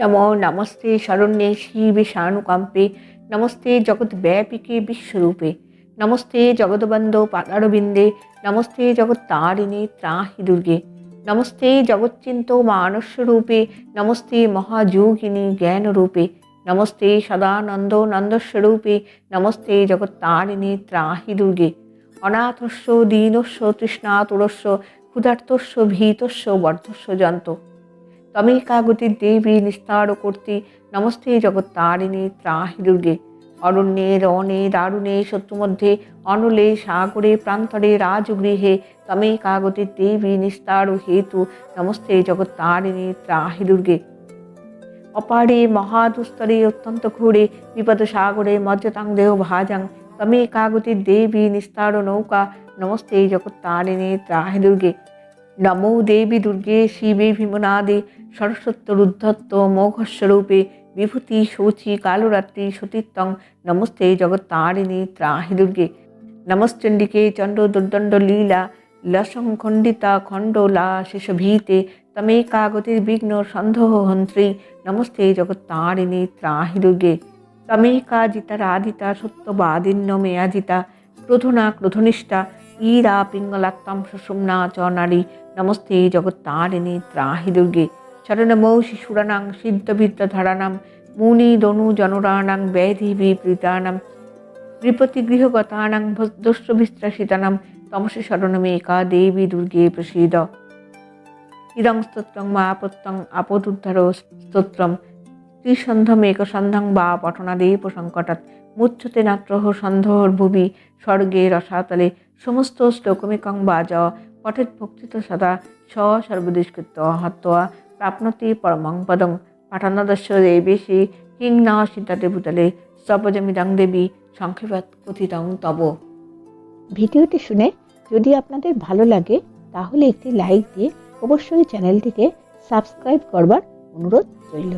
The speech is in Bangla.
নমো নমস্তে শরণ্যে শিবে শানুকম্পে, নমস্তে জগৎব্যাপিকে বিশ্বরূপে, নমস্তে জগৎবন্ধ পাদারবিন্দে, নমস্তে জগত্তারিণী ত্রাহি দুর্গে, নমস্তে জগচ্চিন্ত মানস্বরূপে নমস্তে মহাযোগিনী জ্ঞানরূপে নমস্তে সদানন্দ নন্দস্বরূপে নমস্তে জগত্তারিণী ত্রাহি দুর্গে, অনাথস্য দীনস্য তৃষ্ণাতুরস্য, ক্ষুধার্তস্য ভীতস্য বর্ধস্য যন্ত তমিকাগতির দেবী নিস্তার কর্তি নমস্তে জগত্তারিণী ত্রাহি দুর্গে অরণ্যে, রণে, দারুণে, শত্রুমধ্যে, অনলে, সাগরে, প্রান্তরে, রাজগৃহে তমিকাগতির দেবী নিস্তার হেতু নমস্তে জগত্তারিণী ত্রাহি দুর্গে অপারে, মহাদুস্তরে, অত্যন্ত ঘোরে, বিপদ সাগরে, মজ্জতাং দেহ ভাজাং তমে কাগতির দেবী নিস্তার নৌকা নমস্তে জগত্তারিণী ত্রাহি দুর্গে নমো দেবী দুর্গে, শিবে ভীমনাদে সরস্বত্যরুদ্ধত্ত মোঘস্বরূপে, বিভূতি শৌচি কালরাত্রি সতীত্বং নমস্তে জগত্তারিণী ত্রাহি দুর্গে। নমশ্চণ্ডিকে চণ্ড দুর্দণ্ড লীলা লসং খণ্ডিতা খণ্ডলা শেষভীতে তমেকাগতির বিঘ্ন সন্ধহ হন্ত্রী নমস্তে জগত্তারিণী ত্রাহি দুর্গে। তমেকা জিতা রাধিতা সত্যবাদিন্য মেয়াজিতা, ক্রোধনা ক্রোধনিষ্ঠা ঈরা পিঙ্গলাত্তাম সুষুম্না চ নারী নমস্তে জগত্তারিণী ত্রাহি দুর্গে শরণমৌ শিশুরানাং সিদ্ধবিদ্যাধারাণাম মুনি দনু জনরাণাং ব্যাধি বিপৃতানাম নৃপতি গৃহগতানাং ভদ্রস্ববিস্ত্রাসিতানাম তমসি শরণমেকা দেবী দুর্গে প্রসীদ ইদং স্তোত্রং মা আপত্যং আপদুদ্ধার স্তোত্রম ত্রিসন্ধমেকসন্ধং বা পঠনাদেব সংকটাৎ মুচ্ছতে নাত্রহ সন্ধর ভুবি স্বর্গে রসাতলে সমস্ত শ্লোকমেকং বা বাজ পঠেত ভক্তিত সদা স সর্বদুষ্কৃত হত্বা প্রাপ্নতি পরমং পদং পাঠানদস্য দেবেশি কিং না সীতাতে ভূতলে স্তপজমিদং দেবী সংক্ষেপত কথিতং তব। ভিডিওটি শুনে যদি আপনাদের ভালো লাগে, তাহলে একটি লাইক দিয়ে অবশ্যই চ্যানেলটিকে সাবস্ক্রাইব করবার অনুরোধ রইল।